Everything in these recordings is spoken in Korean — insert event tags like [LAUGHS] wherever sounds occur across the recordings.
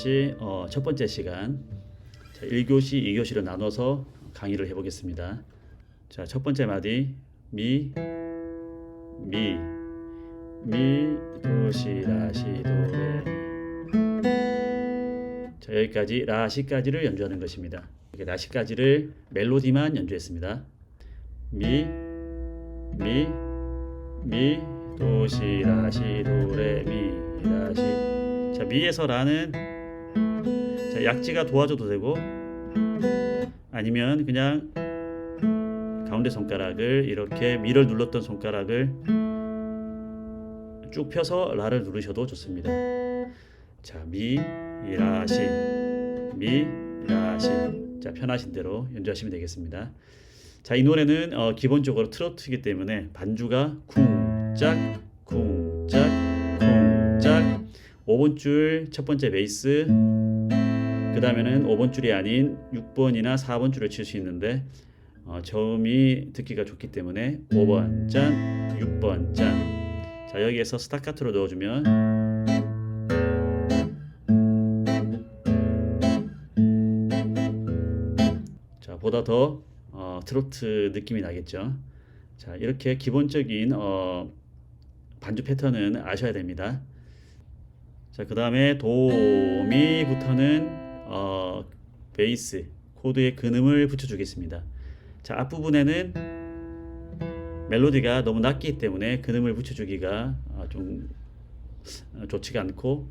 클래시 어, 첫 번째 시간 자, 1교시, 2교시로 나눠서 강의를 해보겠습니다. 자, 첫 번째 마디 미, 미, 미, 도시, 라시, 도레. 자, 여기까지 라시까지를 연주하는 것입니다. 라시까지를 멜로디만 연주했습니다. 미, 미, 미, 도시, 라시, 도레, 미, 라시. 자, 미에서 라는 자, 약지가 도와줘도 되고 아니면 그냥 가운데 손가락을 이렇게 미를 눌렀던 손가락을 쭉 펴서 라를 누르셔도 좋습니다. 자, 미, 라 시, 미, 라 시. 자, 편하신 대로 연주하시면 되겠습니다. 자, 이 노래는 어, 기본적으로 트로트이기 때문에 반주가 쿵짝, 쿵짝, 쿵짝. 5번 줄 첫 번째 베이스. 그 다음에는 5번 줄이 아닌 6번이나 4번 줄을 칠 수 있는데 어, 저음이 듣기가 좋기 때문에 5번 짠, 6번 짠. 자 여기에서 스타카토로 넣어주면 자 보다 더 어, 트로트 느낌이 나겠죠. 자 이렇게 기본적인 어, 반주 패턴은 아셔야 됩니다. 자그 다음에 도미부터는 어, 베이스 코드의 근음을 붙여주겠습니다. 자 앞부분에는 멜로디가 너무 낮기 때문에 근음을 붙여주기가 어, 좀 어, 좋지가 않고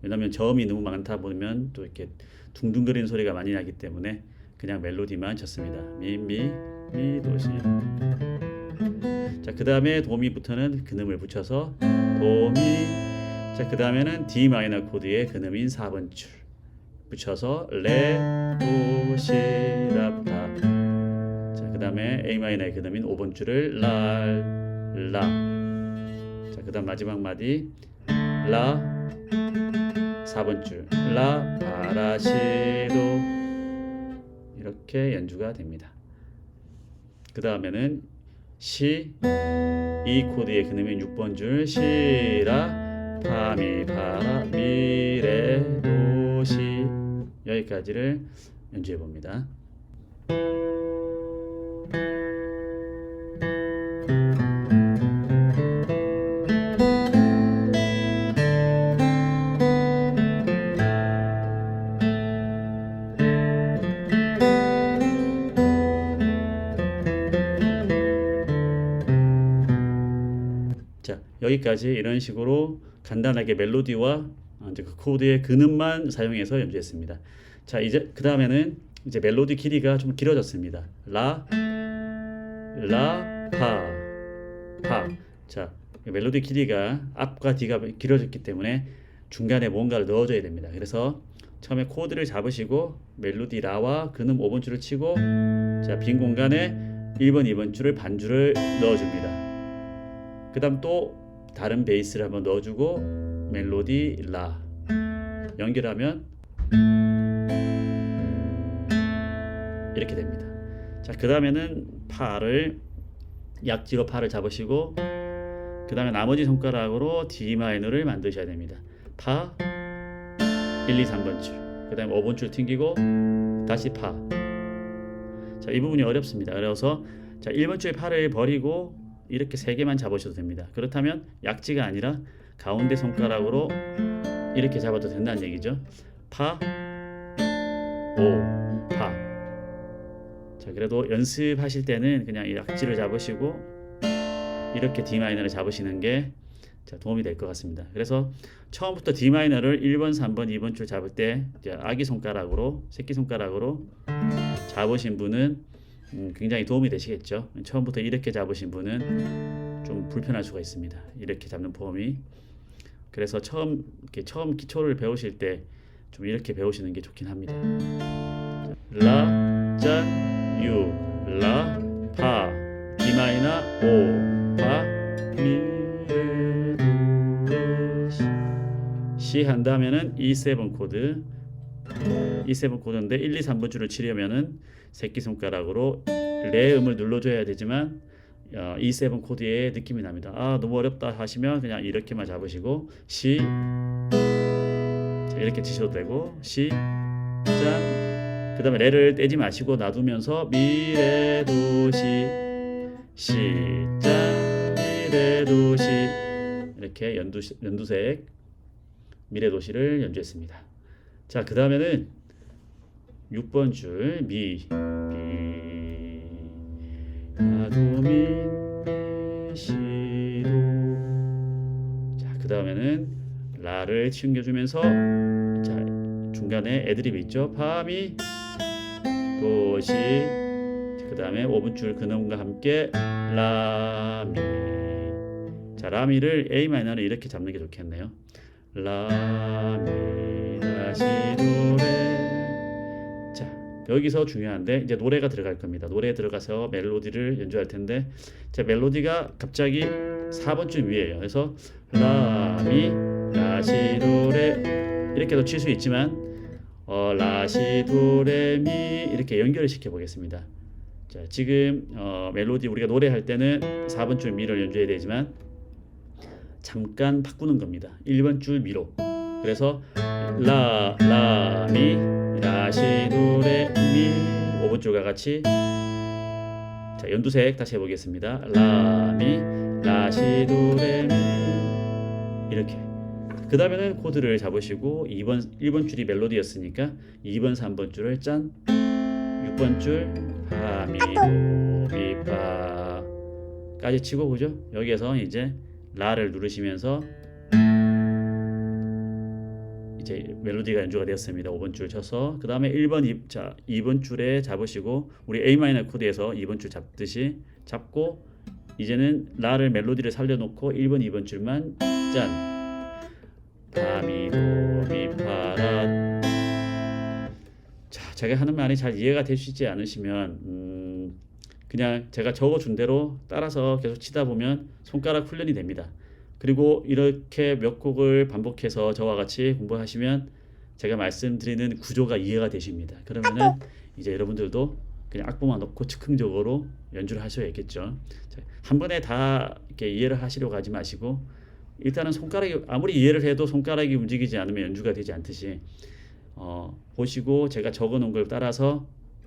왜냐하면 저음이 너무 많다 보면 또 이렇게 둥둥거리는 소리가 많이 나기 때문에 그냥 멜로디만 쳤습니다. 미미 미 도시. 자그 다음에 도미부터는 근음을 붙여서 도미. 자그 다음에는 D 마이너 코드의 근음인 4번 줄 붙여서 레 도시라파. 자, 그 다음에 A 마이너의 그다음인 5번 줄을 랄 라. 자, 그 다음 마지막 마디 라 4번 줄라 파라시도 이렇게 연주가 됩니다. 그 다음에는 시 이 코드의 그음인 6번 줄 시 라 파 미 파라 미레 도시 여기까지를 연주해 봅니다. 자 여기까지 이런 식으로 간단하게 멜로디와 어, 이제 그 코드의 근음만 사용해서 연주했습니다. 자 이제 그 다음에는 이제 멜로디 길이가 좀 길어졌습니다. 라, 라, 파, 파. 자 멜로디 길이가 앞과 뒤가 길어졌기 때문에 중간에 뭔가를 넣어줘야 됩니다. 그래서 처음에 코드를 잡으시고 멜로디 라와 근음 5번 줄을 치고 자 빈 공간에 1번, 2번 줄을 반주를 넣어줍니다. 그 다음 또 다른 베이스를 한번 넣어주고 멜로디 라 연결하면 이렇게 됩니다. 자, 그 다음에는 파를 약지로 파를 잡으시고 그 다음에 나머지 손가락으로 D 마이너를 만드셔야 됩니다. 파 1, 2, 3번 줄. 그 다음에 5번 줄 튕기고 다시 파. 자, 이 부분이 어렵습니다. 그래서 자, 1번 줄의 파를 버리고 이렇게 세 개만 잡으셔도 됩니다. 그렇다면 약지가 아니라 가운데 손가락으로 이렇게 잡아도 된다는 얘기죠. 파, 오, 파. 자, 그래도 연습하실 때는 그냥 이 약지를 잡으시고 이렇게 D 마이너를 잡으시는 게 자, 도움이 될 것 같습니다. 그래서 처음부터 D 마이너를 1번, 3번, 2번 줄 잡을 때 아기 손가락으로, 새끼 손가락으로 잡으신 분은 음, 굉장히 도움이 되시겠죠. 처음부터 이렇게 잡으신 분은 좀 불편할 수가 있습니다. 이렇게 잡는 폼이. 그래서 처음 이렇게 처음 기초를 배우실 때 좀 이렇게 배우시는 게 좋긴 합니다. 라, 짜, 유, 라, 파, D 마이너, 오, 파, 미, 레, 도, 시. 시 한다면은 E7 코드. E7 코드인데 1, 2, 3번 줄을 치려면은 새끼 손가락으로 레 음을 눌러줘야 되지만 어, E7 코드의 느낌이 납니다. 아 너무 어렵다 하시면 그냥 이렇게만 잡으시고 C 자, 이렇게 치셔도 되고 시, 짠. 그 다음에 레를 떼지 마시고 놔두면서 미래도시 시, 짠. 미래도시 이렇게 연두 연두색 미래도시를 연주했습니다. 자, 그 다음에는 6번 줄 미, 미, 다음에는 라를 챙겨주면서 자 중간에 애드립 있죠. 파미, 도시. 그 다음에 5분 줄 근음과 함께 라미. 자, 라미를 A 마이너를 이렇게 잡는 게 좋겠네요. 라미 다시 노래 자 여기서 중요한데 이제 노래가 들어갈 겁니다 노래에 들어가서 멜로디를 연주할 텐데 자 멜로디가 갑자기 4번 줄 위에요 그래서 라미 다시 노래 이렇게도 칠 수 있지만 어, 라시 도레미 이렇게 연결을 시켜 보겠습니다 자 지금 어, 멜로디 우리가 노래할 때는 4번 줄 미를 연주해야 되지만 잠깐 바꾸는 겁니다. 1번 줄 미로. 그래서 라, 라, 미, 라시, 도레, 미 5번 줄과 같이 자, 연두색 다시 해보겠습니다. 라, 미, 라시, 도레, 미 이렇게. 그 다음에는 코드를 잡으시고 2번 1번 줄이 멜로디였으니까 2번 3번 줄을 짠. 6번 줄 파미 도미파까지 치고 그죠? 여기에서 이제 라를 누르시면서 이제 멜로디가 연주가 되었습니다. 5번 줄 쳐서. 그 다음에 1번 2, 자 2번 줄에 잡으시고 우리 A 마이너 코드에서 2번 줄 잡듯이 잡고 이제는 라를 멜로디를 살려놓고 1번 2번 줄만 짠 파미도미파라 자 제가 하는 말이 잘 이해가 되시지 않으시면 음, 그냥 제가 적어준 대로 따라서 계속 치다 보면 손가락 훈련이 됩니다. 그리고 이렇게 몇 곡을 반복해서 저와 같이 공부하시면 제가 말씀드리는 구조가 이해가 되십니다. 그러면은 [LAUGHS] 이제 여러분들도 그냥 악보만 넣고 즉흥적으로 연주를 하셔야겠죠. 자, 한 번에 다 이렇게 이해를 하시려고 하지 마시고 일단은 손가락이 아무리 이해를 해도 손가락이 움직이지 않으면 연주가 되지 않듯이 어, 보시고 제가 적어놓은 걸 따라서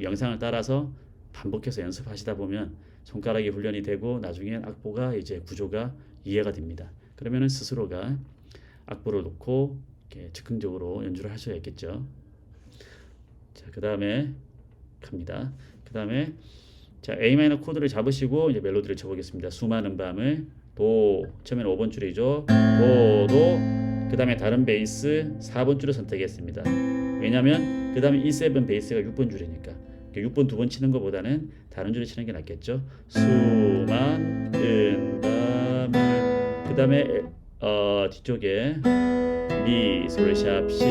영상을 따라서 반복해서 연습하시다 보면 손가락이 훈련이 되고 나중에 악보가 이제 구조가 이해가 됩니다. 그러면은 스스로가 악보를 놓고 즉흥적으로 연주를 하셔야겠죠. 자, 그 다음에 갑니다. 그 다음에 자, A 마이너 코드를 잡으시고 이제 멜로디를 쳐 보겠습니다. 수많은 밤을 도 처음에는 5번 줄이죠. 도, 도. 그 다음에 다른 베이스 4번 줄을 선택했습니다. 왜냐면 그 다음에 E7 베이스가 6번 줄이니까 6번 두 번 치는 것보다는 다른 줄을 치는 게 낫겠죠. 수많은 밤을 그 다음에 어, 뒤쪽에 미, 솔, 샵, 시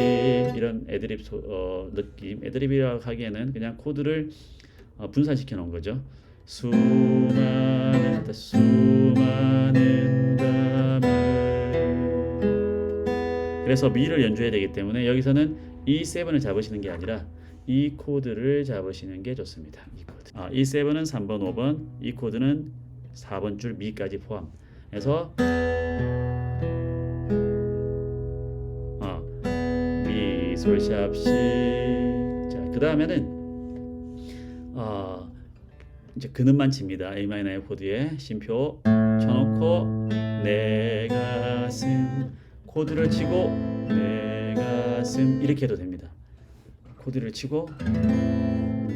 이런 애드립 소, 어, 느낌 애드립이라고 하기에는 그냥 코드를 어, 분산시켜 놓은 거죠. 수많은 수많은 밤을 그래서 미를 연주해야 되기 때문에 여기서는 E7을 잡으시는 게 아니라 이 코드를 잡으시는 게 좋습니다. 이 코드. 아, 이 7은 3번, 5번, 이 코드는 4번 줄 미까지 포함. 그래서 솔, 샵, 시. 자, 그 다음에는 어, 이제 근음만 칩니다. A 마이너의 코드에 심표 쳐놓고 내 가슴 코드를 치고 내 가슴 이렇게 해도 됩니다. 코드를 치고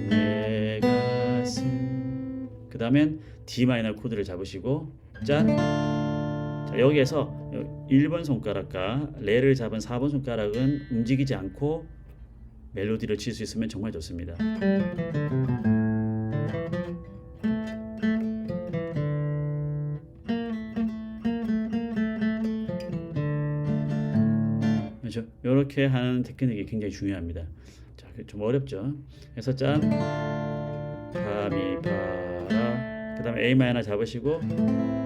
내 가슴 그 다음엔 D 마이너 코드를 잡으시고 짠 자, 여기에서 1번 손가락과 레를 잡은 4번 손가락은 움직이지 않고 멜로디를 칠 수 있으면 정말 좋습니다. 그렇죠? 이렇게 하는 테크닉이 굉장히 중요합니다. 자, 좀 어렵죠. 그래서 짠, 파미 파라. 그 다음에 A 마이너 잡으시고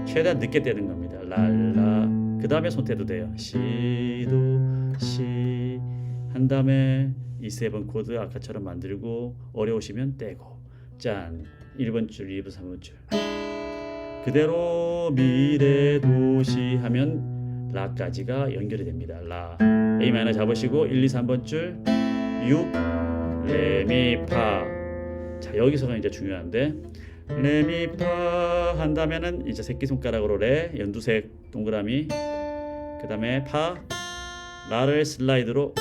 최대한 늦게 떼는 겁니다. 랄라. 그 다음에 손 떼도 돼요. 시도 시. 한 다음에 이세번 코드 아까처럼 만들고 어려우시면 떼고 짠. 1번 줄, 2번, 3번 줄. 그대로 미래 도시 하면 라까지가 연결이 됩니다. 라 A 마이너 잡으시고 1, 2, 3번 줄 6, 레미, 파. 자 여기서가 이제 중요한데 레미, 파 한다면은 이제 새끼 손가락으로 레 연두색 동그라미 그 다음에 파 라를 슬라이드로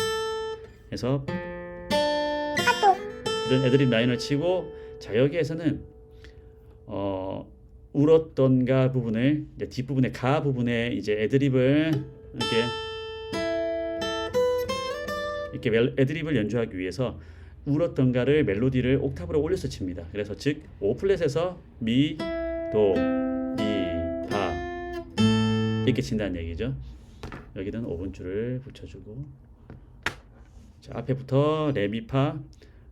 해서 이런 애드립 라인을 치고 자 여기에서는 어 울었던가 부분을 이제 뒷부분의 가 부분에 이제 애드립을 이렇게 이렇게 멜- 애드립을 연주하기 위해서 울었던가를 멜로디를 옥타브로 올려서 칩니다. 그래서 즉 오플렛에서 미, 도, 미, 파 이렇게 친다는 얘기죠. 여기는 5분 줄을 붙여주고 자 앞에부터 레미파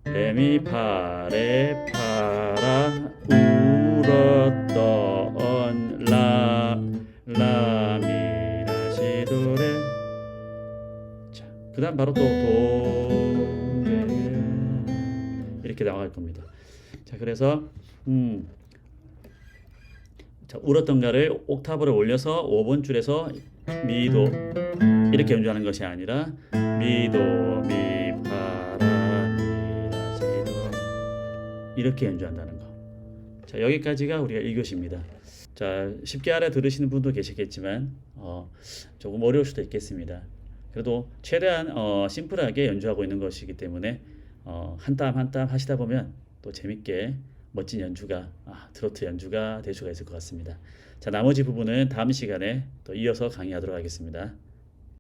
레미파 레파라 울었던 라 라미라시도레 자 그다음 바로 또 도 이렇게 나갈 겁니다. 자 그래서 음. 자 울었던가를 옥타브를 올려서 5번 줄에서 미도 이렇게 연주하는 것이 아니라 미도 미파라 미라시도 이렇게 연주한다는 거. 자 여기까지가 우리가 1교시입니다. 자 쉽게 알아 들으시는 분도 계시겠지만 어, 조금 어려울 수도 있겠습니다. 그래도 최대한 어, 심플하게 연주하고 있는 것이기 때문에 어, 한땀 한 땀 하시다 보면 또 재밌게 멋진 연주가 아, 트로트 연주가 될 수가 있을 것 같습니다. 자 나머지 부분은 다음 시간에 또 이어서 강의하도록 하겠습니다.